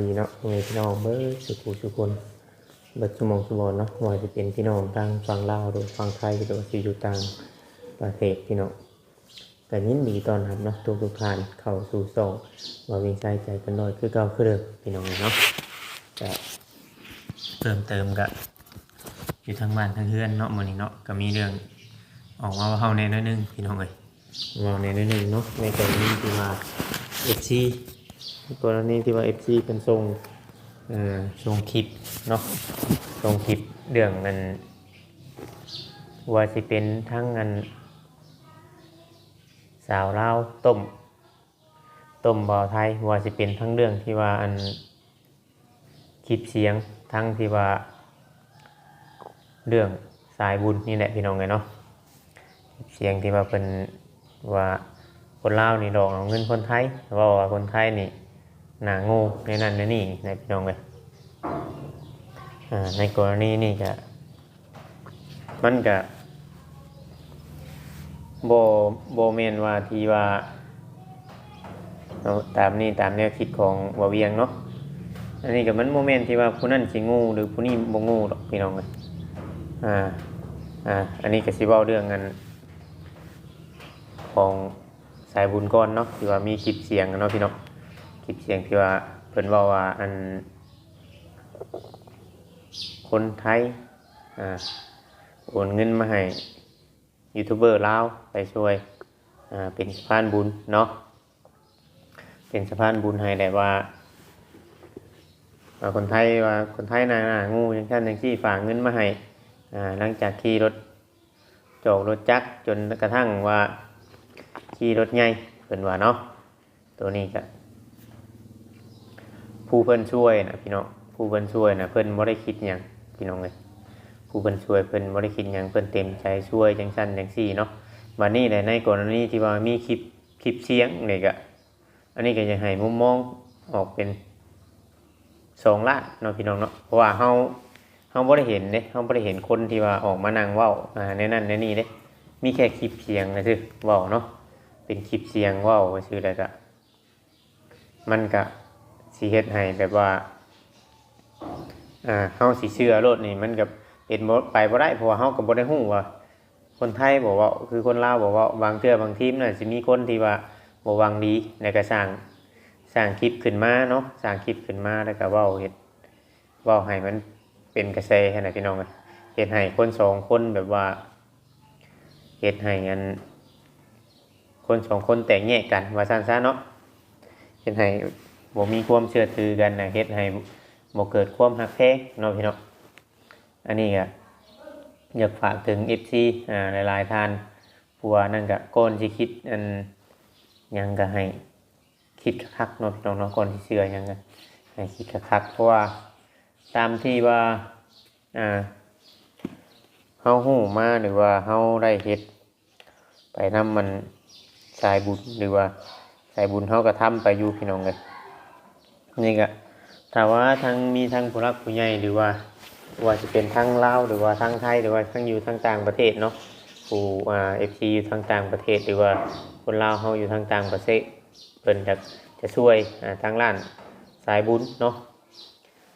ดีเนาะพ่อแม่พี่น้องเบิดสุขุสุคนเบิดสมองสมองเนาะว่าจะเป็นพี่น้องทางฝั่งลาวหรือฝั่งไทยหรือว่าสิอยู่ต่างประเทศพี่น้องก็ยินดีตอนรับเนาะทุกทุกท่านเข้าสู่ช่องว่าวิ่งใส่ใจกันหน่อยคือเก่าคือเดิมพี่น้องเนาะก็เพิ่มเติมก็อยู่ทางบ้านทางเฮือนเนาะมื้อนี้เนาะก็มีเรื่องออกมาว่าเฮาแน่น้อยหนึงพี่น้องเอ้ยเว่าแน่น้อยหนึงเนาะในกรณีที่ว่า FC กรณีที่ว่า FC เป็นทรงอ่อทรงคลิปเนาะทรงคลิปเรื่องนั้นว่าสิเป็นทั้งอันสาวเล่าต้มต้มบ่อไทยว่าสิเป็นทั้งเรื่องที่ว่าอันคลิปเสียงทั้งที่ว่าเรื่องสายบุญนี่แหละพี่น้องไงเนาะเสียงที่ว่าเป็นว่าคนลาวนี่ดอกเอาเงินคนไทยว่าว่าคนไทยนี่ หนาโงูในนั้นในนี่ในพี่น้องเลยอ่าในกรณีนี่ก็มันก็โบโบเมนว่าทีว่าตามนี้ตามแนวคิดของวาเวียงเนาะอันนี้ก็มันโมเมนที่ว่าผู้นั้นสิงูหรือผู้นี้บ่งูหรอกพี่น้องเลยอ่าอ่าอันนี้ก็สิเว้าเรื่องกันของสายบุญก้อนเนาะที่ว่ามีคลิปเสียงเนาะพี่น้อง คลิปเสียงที่ว่าเพิ่นว่าว่าอัน คนไทยอ่าโอนเงินมาให้ยูทูบเบอร์ลาวไปช่วยอ่าเป็นสะพานบุญเนาะเป็นสะพานบุญให้แต่ว่าว่าคนไทยว่าคนไทยนาหนางูอยังท่านยังที่ฝากเงินมาให้อ่าหลังจากขี่รถโจกรถจักรจนกระทั่งว่าขี่รถใหญ่เพิ่นว่าเนาะตัวนี้ก็ ผู้เพิ่นช่วยนะพี่น้องผู้เพิ่นช่วยนะเพิ่นบ่ได้คิดหยังพี่น้องเลยผู้เพิ่นช่วยเพิ่นบ่ได้คิดหยังเพิ่นเต็มใจช่วยจังซั่นจังซี่เนาะวันนี้ในในกรณีที่ว่ามีคลิปคลิปเสียงนี่ก็อันนี้ก็จะให้มุมมองออกเป็นสองละเนาะพี่น้องเนาะเพราะว่าเฮาเฮาบ่ได้เห็นเด้เฮาบ่ได้เห็นคนที่ว่าออกมานั่งเว้าอ่าในนั้นในนี้เด้มีแค่คลิปเสียงนะซื่อเว้าเนาะเป็นคลิปเสียงเว้าซื่อแล้วก็มันก็ สีเฮ็ดให้แบบว่าอ่าเฮาสิเชื่อรถนี่มันกับเป็นบ่ไปบ่ได้เพราะว่าเฮาก็บ่ได้ฮู้ว่า คนไทยบอกว่าคือคนลาวบอกว่าบางเทื่อบางทีมน่ะสิมีคนที่ว่าบ่วังดีในการสร้างสร้างคลิปขึ้นมาเนาะสร้างคลิปขึ้นมาแล้วก็เว้าเฮ็ดเว้าให้มันเป็นกระแสให้นะพี่น้องเอ้ยเฮ็ดให้คนสองคนแบบว่าเฮ็ดให้อันคนสองคนแตกแยกกันว่าซั่นซะเนาะเฮ็ดให้ บ่มีความเชื่อถือกันนะเฮ็ดให้บ่เกิดความหักแท้งเนาะพี่น้องอันนี้ก็อยากฝากถึง FC อ่าหลายๆท่านผู้ว่านั่นก็ก่อนสิคิดอันยังก็ให้คิดคักเนาะพี่น้องเนาะก่อนที่เชื่อยังก็ให้คิดคักเพราะว่าตามที่ว่าอ่าเฮาฮู้มาหรือว่าเฮาได้เฮ็ดไปนำมันสายบุญหรือว่าสายบุญเฮาก็ทำไปอยู่พี่น้องเลย นี่ก็ถ้าว่าทางมีทางผู้รักผู้ใหญ่หรือว่าว่าจะเป็นทางลาวหรือว่าทางไทยหรือว่าทางอยู่ทางต่างประเทศเนาะผู้อ่าเอฟซีอยู่ทางต่างประเทศ หรือว่าคนลาวเฮาอยู่ทางต่างประเทศเพิ่นจะจะช่วยอ่าทางร้านสายบุญเนาะ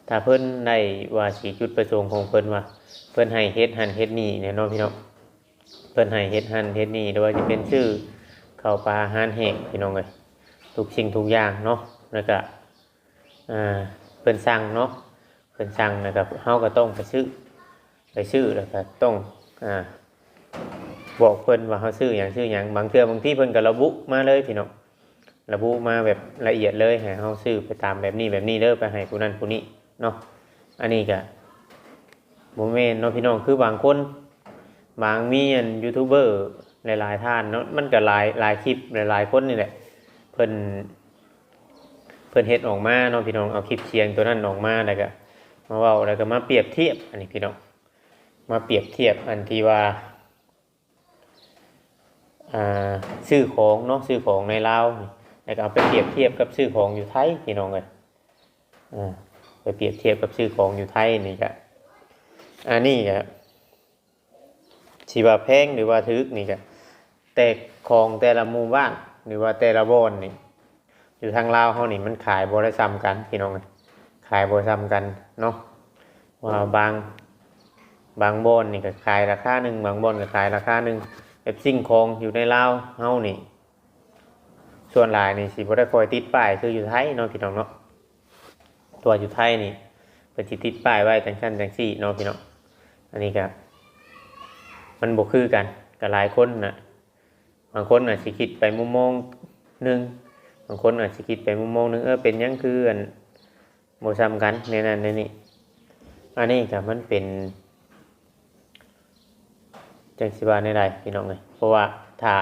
ถ้าเพิ่นได้ว่าสีจุดประสงค์ของเพิ่นว่า เพิ่นให้เฮ็ดหันเฮ็ดนี่เนี่ยเนาะพี่น้องเพิ่นให้เฮ็ดหันเฮ็ดนี่หรือว่าจะเป็นชื่อข้าวปลาอาหารแห้งพี่น้องเอ้ยทุกสิ่งทุกอย่างเนาะแล้วก็ อ่าเพิ่นสั่งเนาะเพิ่นสั่งนะครับเฮาก็ต้องไปซื้อไปซื้อแล้วก็ต้องอ่าบอกเพิ่นว่าเฮาซื้อหยังซื้อหยังบางเทื่อบางที่เพิ่นก็ระบุมาเลยพี่น้องระบุมาแบบละเอียดเลยให้เฮาซื้อไปตามแบบนี้แบบนี้เด้อไปให้ผู้นั้นผู้นี้เนาะอันนี้ก็บ่แม่นเนาะพี่น้องคือบางคนบางมีอันยูทูบเบอร์หลายๆท่านเนาะมันก็หลายหลายคลิปหลายๆคนนี่แหละเพิ่น เพิ่นเฮ็ดออกมาเนาะพี่น้องเอาคลิปเสียงตัวนั้นออกมาแล้วก็มาเว้าแล้วก็มาเปรียบเทียบอันนี้พี่น้องมาเปรียบเทียบอันที่ว่าซื้อของเนาะซื้อของในลาวนี่แล้วก็เอาไปเปรียบเทียบกับซื้อของอยู่ไทยพี่น้องเลยไปเปรียบเทียบกับซื้อของอยู่ไทยนี่ก็อันนี้ก็ชีว่าแพงหรือว่าทึกนี่ก็แต่ของแต่ละหมู่บ้านหรือว่าแต่ละบอนนี่ อยู่ทางลาวเขานี่มันขายบริซ้ำกันพี่น้องขายบ่ซ้ำกันเนาะว่าบางบางบอนนี่ก็ขายราคาหนึ่งบางบอนก็ขายราคาหนึ่งแบบสิ่งของอยู่ในลาวเฮานี่ ส่วนหลายนี่สิบ่ได้คอยติดป้ายคืออยู่ไทยเนาะพี่น้องเนาะตัวอยู่ไทยนี่เพิ่นสิติดป้ายไว้จังซั่นจังซี่เนาะพี่น้องอันนี้ก็มันบ่คือกันก็หลายคนนะบางคนอาจสิคิดไปมุมมองหนึ่งางคนอาจสิคิดไปมุมมองหนึงเออเป็นยังคืออันบ่ซ้ำกันในนั้นในนี้อันนี้ก็มันเป็นจังสิว่าในใดพี่น้องเอ้ยเพราะว่าถ้า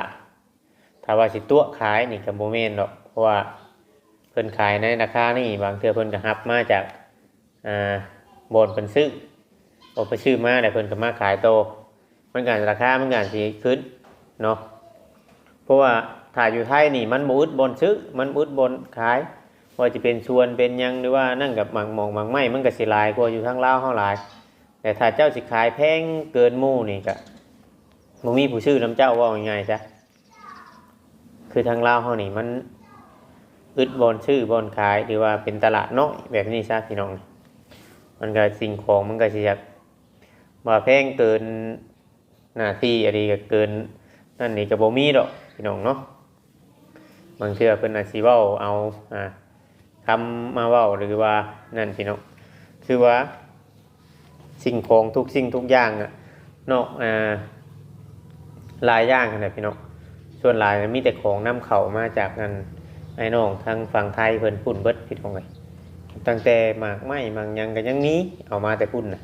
ถ้าว่าสิตัวขายนี่กับโมเมนดอกเพราะว่าเพิ่นขายในราคานี่บางเทื่อเพิ่นก็ฮับมาจากอ่าบนเพิ่นซื้อเอาไปซื้อมาแต่เพิ่นก็มาขายโตมันก็ราคามันก็สิขึ้นเนาะเพราะว่า ถ้าอยู่ไทยนี่มันบ่อึดบนซื้อมันบ่อึดบนขายว่าจะเป็นชวนเป็นยังหรือว่านั่นกับหมังหมองหมังไม้มันก็สิหลายกว่าอยู่ทางลาวเฮาหลาย แต่ถ้าเจ้าสิขายแพงเกินหมู่นี่ก็บ่มีผู้ซื้อนํเจ้าว่าง่ายๆจ้ะคือทางลาวเขานี่มันอึดบอลชื่อบอลขายหรือว่าเป็นตลาดน้อยแบบนี้ซะพี่น้อง มันก็สิ่งของมันก็สิอยากว่าแพงเกินหน้าที่อะไรก็เกินนั่นนี่ก็บ่มีดอกพี่น้องเนาะ บางเทื่อเพิ่นอาจสิเว้าเอาอ่าคำมาเว้าหรือว่านั่นพี่น้องคือว่า สิ่งของทุกสิ่งทุกอย่างอะเนาะอ่าหลายอย่างกันแหละพี่น้องส่วนหลายมีแต่ของนำเข้ามาจากนันไอ้น้องทางฝั่งไทยเพิ่นพุ่นเบิดพี่น้องเลยตั้งแต่หมากไม้หมากหยังก็ยังนี้เอามาแต่พุ่นนะ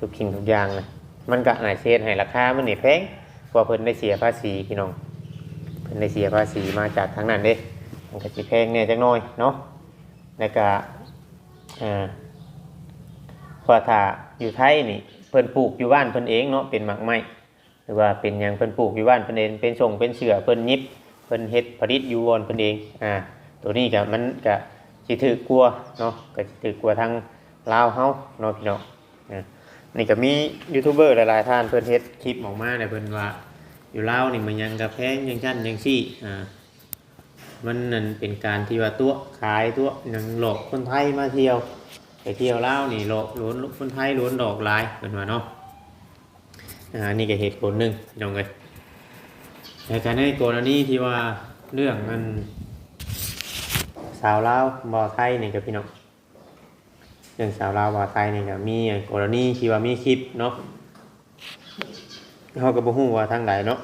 ทุกสิ่งทุกอย่างนะมันก็อาจเช็ดให้ราคามันนี่แพงเพราเพิ่นได้เสียภาษีพี่น้อง พิ่นได้เสียภาษีมาจากทางนั้นเด้มันก็สิแพงเนี่ยจักหน่อยเนาะแล้วก็อ่าเพราถ้าอยู่ไทยนี่เพิ่นปลูกอยู่บ้านเพิ่นเองเนาะเป็นหมากไม้หรือว่าเป็นหยังเพิ่นปลูกอยู่บ้านเพิ่นเองเป็นส่งเป็นเสือเพิ่นยิบเพิ่นเฮ็ดผลิตอยู่บอนเพิ่นเองอ่าตัวนี้ก็มันก็สิถือกลัวเนาะก็สิถือกลัวทางลาวเฮาเนาะพี่น้องอ่านี่ก็มียูทูบเบอร์หลายๆท่านเพิ่นเฮ็ดคลิปออกมาเนี่ยเพิ่นว่า อยู่ลาวนี่มันยังกระแพงยังชั้นยังซี่อ่ามันนั่นเป็นการที่ว่าตัวขายตัวหนังหลอกคนไทยมาเที่ยวไปเที่ยวลาวนี่หลอกล้วนคนไทยล้วนดอกหลายเพิ่นว่าเนาะอ่านี่ก็เหตุผลหนึ่งพี่น้องเลยในการในกรณีที่ว่าเรื่องมันสาวลาวบอไทยนี่กับพี่น้องเรื่องสาวลาวบอไทยนี่ก็มีกรณีที่ว่ามีคลิปเนาะ เขาก็บ่ฮู้ว่าทางไหนเนาะ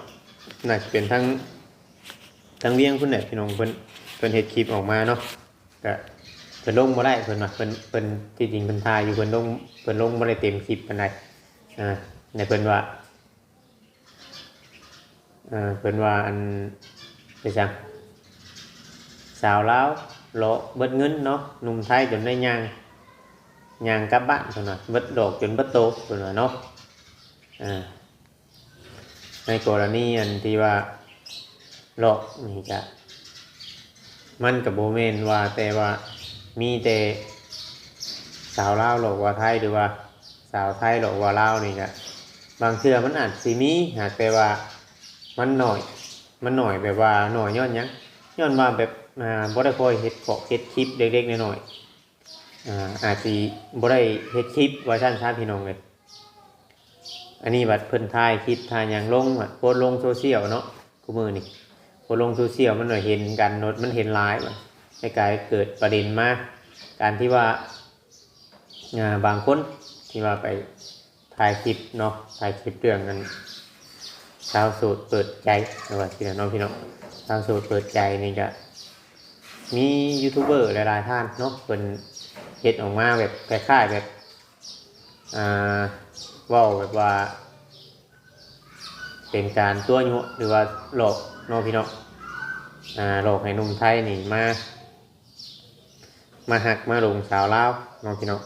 น่าจะเป็นทั้งทั้งเลี้ยงเพิ่นแหละพี่น้องเพิ่นเพิ่นเฮ็ดคลิปออกมาเนาะก็เพิ่นลงบ่ได้เพิ่นว่าเพิ่นเพิ่นที่จริงเพิ่นถ่ายอยู่เพิ่นลงเพิ่นลงบ่ได้เต็มคลิปปานใดอ่าในเพิ่นว่าเอ่อเพิ่นว่าอันไปจังสาวลาวโลเบิดเงินเนาะหนุ่มไทยจนได้ย่างย่างกลับบ้านเพิ่นว่าเบิดดอกจนเบิดโตเพิ่นว่าเนาะอ่า ในกรณีอันที่ว่าโลกนี่จะมันกับโบเมนว่าแต่ว่ามีแต่สาวเล่าหลอกว่าไทยหรือว่าสาวไทยหลอกว่าเล่านี่ก็บางเทื่อมันอาจสิมีหากแต่ว่ามันหน่อยมันหน่อยแบบว่าหน่อยย้อนยังย้อนว่าแบบอ่าบ่ได้คอยเฮ็ดเกาะเฮ็ดคลิปเล็กๆน้อยๆอ่าอาจสิบ่ได้เฮ็ดคลิปว่าซั่นซะพี่น้องเลย อันนี้บัดเพิ่นถ่ายคลิปถ่ายหยังลงบัดโพสต์ลงโซเชียลเนาะกูมือนี่โพสต์ลงโซเชียลมันหน่อยเห็นกันนดมันเห็นหลายบัดในกลายเกิดประเด็นมาก การที่ว่าาบางคนที่ว่าไปถ่ายคลิปเนาะถ่ายคลิปเรื่องกันชาวโสูตรเปิดใจนะว่าพี่น้องพี่น้องชาวโสูตรเปิดใจนี่ก็มียูทูบเบอร์หลายๆท่านเนาะเป็นเฮ็ดออกมาแบบคล้ายๆแบบอ่า ว่าแบบว่า เป็นการตัวยุหรือว่าหลอกน้องพี่น้องอ่าหลอกให้หนุ่มไทยนี่มา มาหักมาลงสาวลาวน้องพี่น้อง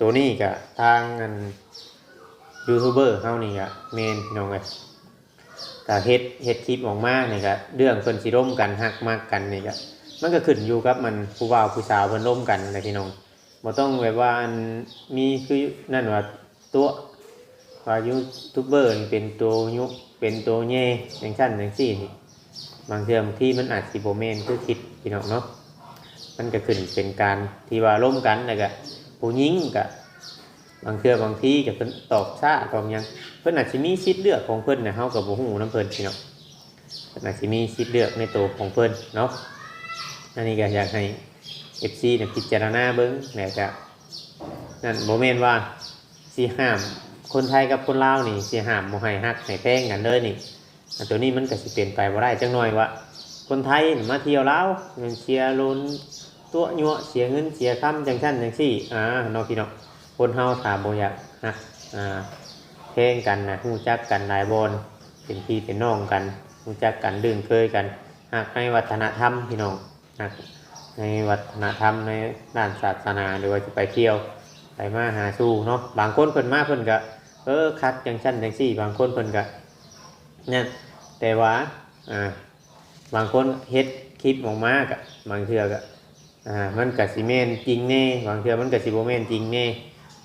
ตัวนี้ก็ทางอันยูทูบเบอร์เฮานี่ก็เมนพี่น้องเอ้ยก็เฮ็ดเฮ็ดคลิปออกมาเนี่ยก็เรื่องเพิ่นสิร่มกันฮักมากกันนี่ก็มันก็ขึ้นอยู่กับมันผู้บ่าวผู้สาวเพิ่นร่มกันนะพี่น้องบ่ต้องแบบว่ามีคือนั่นว่าตัว ว่ายูทูบเบอร์นเป็นตัวยุเป็นตัวแย่จังซั่นจังซี่นี่บางเทื่อบางที่มันอาจสิบ่แม่นคือคิดพี่น้องเนาะมันก็ขึ้นเป็นการที่ว่าร่วมกันแล้วก็ผู้หญิงก็บางเทื่อบางที่ก็เพิ่นตอบช้าตอบยังเพิ่นอาจสิมีสิทธิ์เลือกของเพิ่นนะเฮาก็บ่ฮู้นํเพิ่นพี่น้องเพิ่นอาจสิมีสิทธิ์เลือกในตัวของเพิ่นเนาะอันนี้ก็อยากให้ FC เนี่ยพิจารณาเบิ่งแล้วก็นั่นโบ่แม่นว่าสิห้าม คนไทยกับคนลาวนี่สิห้ามบ่ให้ฮักให้แพงกันเลยนี่อันตัวนี้มันก็สิเป็นไปบ่ได้จังหน่อยว่าคนไทยมาเที่ยวลาวเงินเสียล้นตัวยัวเสียเงินเสียคำจังซั่นจังซี่อ่าเนาะพี่น้องคนเฮาถ้าบ่อยากฮักอ่าแพงกันนะฮู้จักกันหลายบอนเป็นพี่เป็นน้องกันฮู้จักกันดึงเคยกันฮักในวัฒนธรรมพี่น้องฮักในวัฒนธรรมในด้านศาสนาหรือว่าจะไปเที่ยวไปมาหาสู่เนาะบางคนเพิ่นมาเพิ่นก็ ออคัดจังชั้นจังซี่ บางคนเพิ่นก็เนี่ยแต่ว่าอ่าบางคนเฮ็ดคลิปออกมาก็บางเทื่อก็อ่ามันก็สิแม่นจริงแน่บางเทื่อมันก็สิบ่แม่นจริงแน่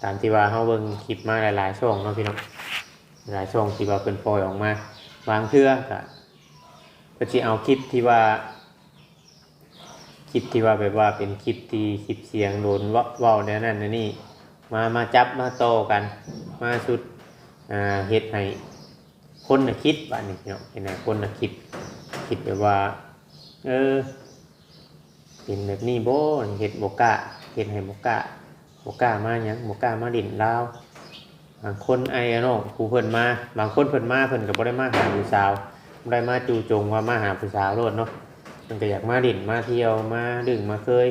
ตามที่ว่าเฮาเบิ่งคลิปมาหลายๆช่องเนาะพี่น้องหลายช่องที่ว่าเพิ่นปล่อยออกมา บางเทื่อก็ก็สิเอาคลิปที่ว่าคลิปที่ว่าแบบว่าเป็นคลิปที่คลิปเสียงโดนว้าว้าแนวนั้นนวนี่มามาจับมาโตกัน มาสุด อ่าเฮ็ดให้คนน่ะคิดว่านี่เนาะเห็นไหมคนน่ะคิด คิดแบบว่า เออเป็นแบบนี้โบเฮ็ดบกล้าเฮ็ดให้บกล้าบกล้ามาหยังบกล้ามาดินลาวบางคนไอ้น้องผู้เพิ่นมา บางคนเพิ่นมาเพิ่นก็บ่ได้มาหาผู้สาวบ่ได้มาจูจงว่ามาหาผู้สาวโลดเนาะมันก็อยากมาดิ่นมาเที่ยวมาดึงมาเคย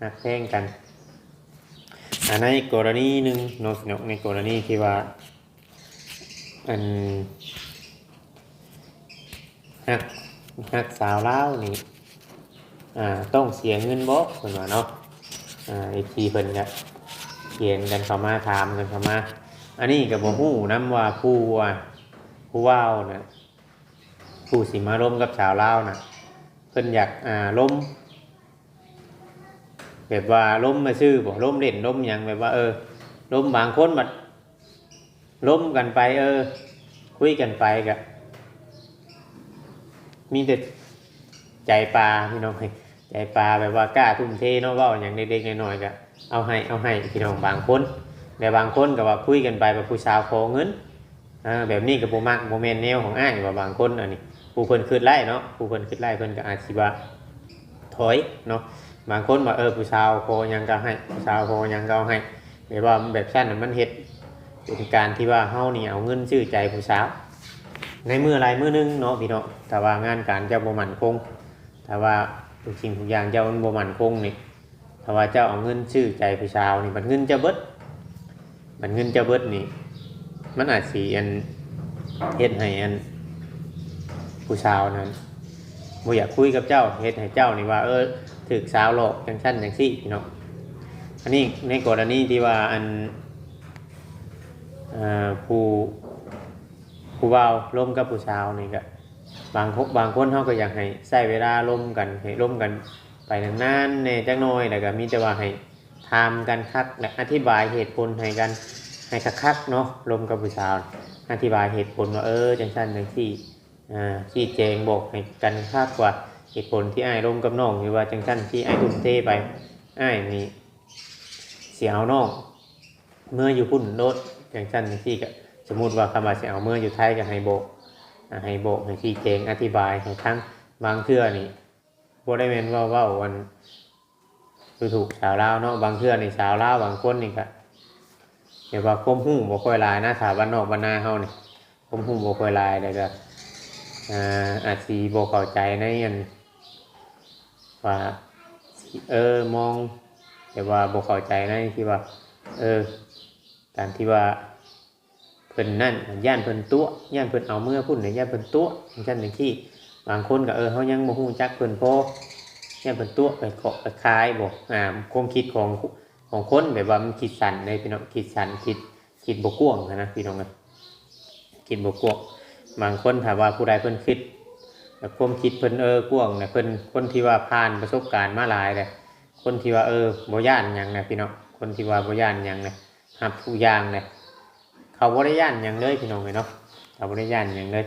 หักแท่งกันอันในกรณีหนึ่งเนกนกในกรณีที่ว่า อันหักหักสาวเล่านี่อ่าต้องเสียเงินบ่เพิ่นว่าเนาะอ่าไอทีเพิ่นก็เขียนกันเข้ามาถามกันเข้ามา อันนี้ก็บ่ฮู้นํว่าผู้ว่าผู้ว่าวน่ะผู้สิมาร่มกับสาวเลาน่ะเพิ่นอยากอ่าล้มแบบว่าล้มมาซื้อบ่ล้มเล่นล้มหยังแบบว่าเออล้มบางคนบัด ล้มกันไปเออ คุยกันไปกะมีแต่ใจปลาพี่น้องใจปลาแบบว่ากล้าทุ่มเทเนาะว่าอย่างเด็กๆน้อยๆกะเอาให้เอาให้พี่น้องบางคนแต่บางคนก็ว่าคุยกันไปแบบผู้สาวขอเงินอ่าแบบนี้กับโบมักโมเมนแนวของอ้ายว่าบางคนอันนี้ผู้เพิ่นคืดไล่เนาะผู้เพิ่นคืดไล่เพิ่นก็อาจสิว่าถอยเนาะบางคนว่าเออผู้ชาวโคยังก็ให้ผู้ชาวโคยังก็ให้แบบว่าแบบชั้นน่ะมันเฮ็ด เป็นการที่ว่าเฮานี่เอาเงินชื่อใจผู้สาว ในมืออะไรมือนึงเนาะพี่เนาะแต่ว่างานการเจ้าบ่มันคง แต่ว่าทุกสิ่งทุกอย่างเจ้ามันบ่มันคงนี่ถ้าว่าเจ้าเอาเงินชื่อใจผู้สาวนี่มันเงินเจ้าเบิด มันเงินเจ้าเบิดนี่ มันอาจสิอันเฮ็ดให้อันผู้สาวนั้นบ่อยากคุยกับเจ้าเฮ็ดให้เจ้านี่ว่า เออถึกสาวหลอกจังชั้นจังซี่พี่เน้องอันนี้ในกรณีที่ว่าอัน ผู้ผู้เว้าวร่วมกับผู้สาวนี่ก็บางคนบางคนเขาก็อยากให้ใช้เวลาร่วมกันให้ร่วมกันไปนานๆในจักหน่อยแล้วก็มีแต่ว่าให้ทำกันคักและอธิบายเหตุผลให้กันให้คักๆเนาะร่วมกับผู้สาว อธิบายเหตุผลว่าเออจังชั้นจังซี่อ่าชี้แจงบอกให้กันคาดกว่าเหตุผลที่ไอ้ายร่มกับน้องหรือว่าจังสั้นที่ไอ้ทุ่มเทไปไอ้นี่เสียเอาน้องเมื่ออยู่พุ่นโลด จังสั้นจังซี่ก็สมมติว่าคำว่าเสียเอาเมื่ออยู่ไทยก็ให้บอกอ่าให้บอกให้ชี้แจงอธิบายให้ทั้งบางเทื่อนี่บ่ได้แม่นว่าว่าวันดูถูกสาวเล่าเนาะบางเทื่อนี่สาวเล่าบางคนนี่ก็เดี๋ยวว่าคมหุ่งบ่ค่อยลายนะสาวบ้านนอกบ้านนาเฮานี่คมหุ่งบ่ค่อยลายแต่ก็อ่าอาจสีบเข้าใจในอันว่าเออมองแต่ว่าบเข้าใจในที่ว่า เออ การที่ว่าเพิ่นนั่นย่านเพิ่นตัวย่านเพิ่นเอาเมื่อพุ่นเนี่ยย่านเพิ่นตัวอย่างเช่นอย่างที่บางคนก็เออเขายังบ่ฮู้จักเพิ่นพอย่านเพิ่นตัวไปเกาะไปคลายบอกอ่าความคิดของของคนแบบว่ามันคิดสั่นเลยพี่น้องคิดสั่นคิดคิดบ่กว้างนะพี่น้องนะคิดบ่กว้างบางคนถามว่าผู้ใดเพิ่นคิดแต่ความคิดเพิ่นเออกว้างเนี่ยเพิ่นคนที่ว่าผ่านประสบการณ์มาหลายเลยคนที่ว่าเออบ่ย่านหยังนะพี่น้องคนที่ว่าบ่ย่านหยังนะ หับทุกอย่างเลยเขาบ่ได้ย่านหยังเลยพี่น้องเลยเนาะเขาบ่ได้ย่านหยังเลย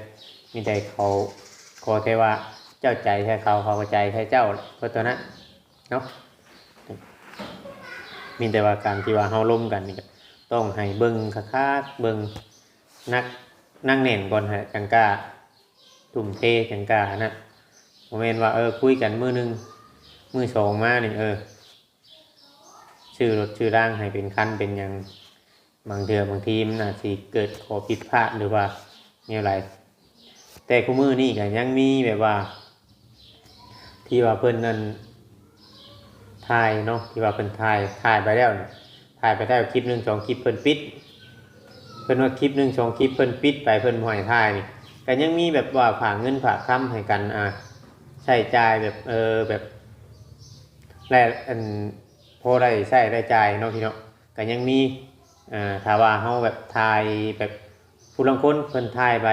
มีแต่เขาขอแค่ว่าเจ้าใจใช่เขาเขาก็ใจใช่เจ้าเพราะตัวนั้นเนาะมีแต่ว่าการที่ว่าเฮาล้มกันนี่ก็ต้องให้เบิ่งคักๆเบิ่งนักนั่งแน่นก่อนฮะจังกาตุ่มเทจังกานะบ่แม่นว่าเออคุยกันมือหนึงมือสองมานี่เออชื่อรถชื่อร่างให้เป็นขั้นเป็นหยัง บางเทือบางทีมันอาจสิเกิดขอผิดพลาดหรือว่ามีอะไร แต่คู่มือนี่ก็ยังมีแบบว่า ที่ว่าเพิ่นนั่นถ่ายเนาะที่ว่าเพิ่นถ่ายถ่ายไปแล้วเนี่ยถ่ายไปได้คลิปหนึ่งสองคลิปเพิ่นปิด เพิ่นว่าคลิปหนึ่งสองคลิปเพิ่นปิดไปเพิ่นบ่ให้ถ่ายนี่ก็ยังมีแบบว่าฝากเงินฝากค้ำให้กันอ่าใช้จ่ายแบบเออแบบแลอันพอได้ใช้ได้จ่ายเนาะพี่เนาะก็ยังมี อ่าถ้าว่าเฮาแบบทายแบบผู้ลางคนเพิ่นทายไป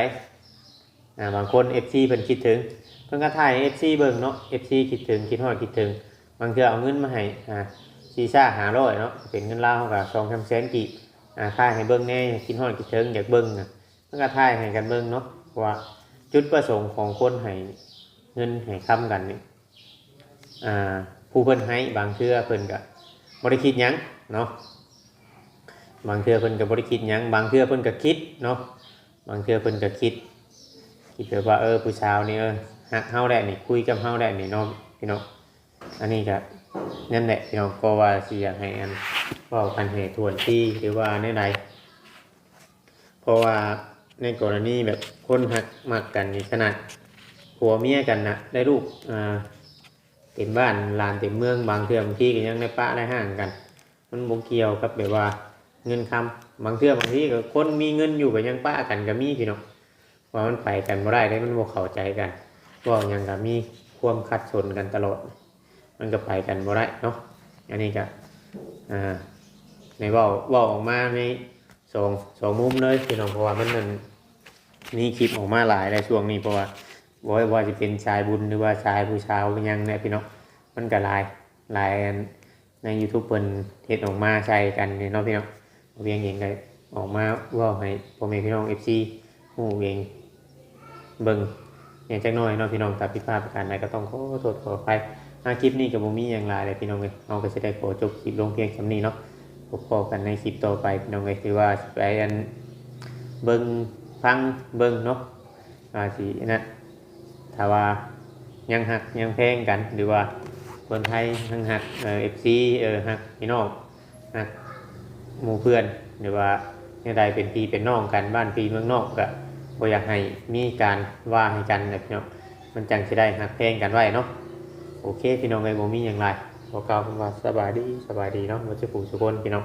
อ่าบางคน FC เพิ่นคิดถึง เพิ่นก็ทายให้ FC เบิ่งเนาะ FC คิดถึงคิดฮอดคิดถึง บางเทื่อเอาเงินมาให้อ่าซีซ่า500เนาะเป็นเงินลาวก็2-3แสนกีบอ่าทายให้เบิ่งแน่คิดฮอดคิดถึงอยากเบิ่งน่ะเพิ่นก็ทายให้กันเบิ่งเนาะว่าจุดประสงค์ของคนให้เงินให้ค้ำกันนี่อ่าผู้เพิ่นให้บางเทื่อเพิ่นก็บริคิดหยังเนาะ บางเทื่อเพิ่นก็บริคิดหยังบางเทื่อเพิ่นก็คิดเนาะบางเทื่อเพิ่นก็คิด คิดแบบว่าเออผู้ชาวนี่เออหักเฮาได้นี่คุยกับเฮาได้นี่เนาะพี่น้องอันนี้ก็นั่นแหละพี่น้องก็ว่าสิอยากให้อันเว้ากันให้ทวนที่หรือว่าในใดเพราะว่าในกรณีแบบคนหักมักกันนี่ขนาดผัวเมียกันนะได้ลูกอ่าเต็มบ้านลานเต็มเมืองบางเทื่อบางที่ก็ยังได้ปะได้ห่างกัน มันบ่เกี่ยวกับแบบว่า เงินคำบางเทื่อบางที่ก็คนมีเงินอยู่ก็ยังปะกันก็มีพี่น้องว่ามันไปกันบ่ได้ได้มันบ่เข้าใจกันว่ายังก็มีความขัดสนกันตลอด มันก็ไปกันบ่ได้เนาะอันนี้ก็อ่าในว้าว้าออกมาในสองสองมุมเลยพี่น้องเพราะว่ามันนั่นมีคลิปออกมาหลายในช่วงนี้เพราะว่าว่าว่าจะเป็นชายบุญหรือว่าชายผู้ชาวเป็นยังเนี่ยพี่น้องมันก็หลายหลายใน YouTube เพิ่นเฮ็ดออกมาใช้กันเนี่ยเนาะพี่น้อง เวียงเองก็ออกมาว่าให้พ่อแม่พี่น้อง FC ฮู้เองเบิ่งอย่างจักน่อยเนาะพี่น้องถ้าผิพาดประการใดก็ต้องขอโทษขออภัยอาคลิปนี้ก็บ่มีหยังหลายเลยพี่น้องเอ้ยเราก็สิได้ขอจบคลิปลงเพียงส่นี้เนาะพบกันในคลิปต่อไปพี่น้องเอ้ยคือว่าไปอันเบิ่งฟังเบิ่งเนาะว่าสินั่นถ้าว่ายังหักยังแพงกันหรือว่าคนไทยยังหักเออฟซีเออหักพี่น้องหัก หมู่เพื่อนหรือว่าเนี่ยใดเป็นปีเป็นน้องกันบ้านปีเมืองนอกก็บ่อยากให้มีการว่าให้กันนะพี่น้องมันจังสิได้หักแพงกันไว้เนาะโอเคพี่น้องไอ้บ่มีอย่างไรบอกกล่าวว่าสบายดีสบายดีเนาะบ่จะผูกสุคนพี่น้อง